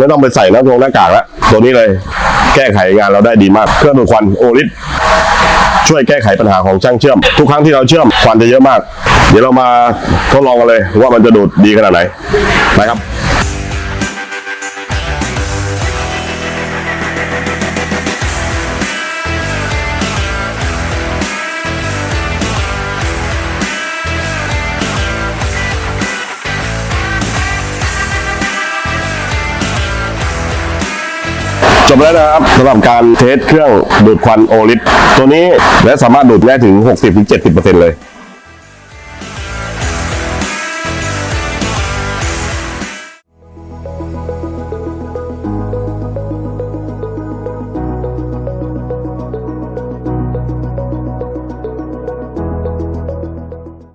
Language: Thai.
ไม่ต้องไปใส่หน้าตรงหน้ากากแล้วตัวนี้เลยแก้ไขงานเราได้ดีมาก เครื่องดูดควันโอริสช่วยแก้ไขปัญหาของช่างเชื่อม ทุกครั้งที่เราเชื่อมควันจะเยอะมาก เดี๋ยวเรามาทดลองกันเลยว่ามันจะดูดดีขนาดไหนนะครับ จบแล้วนะครับสำหรับการเทสเครื่องดูดควันโอลิสตัวนี้และสามารถดูดได้ถึง 60-70%เลย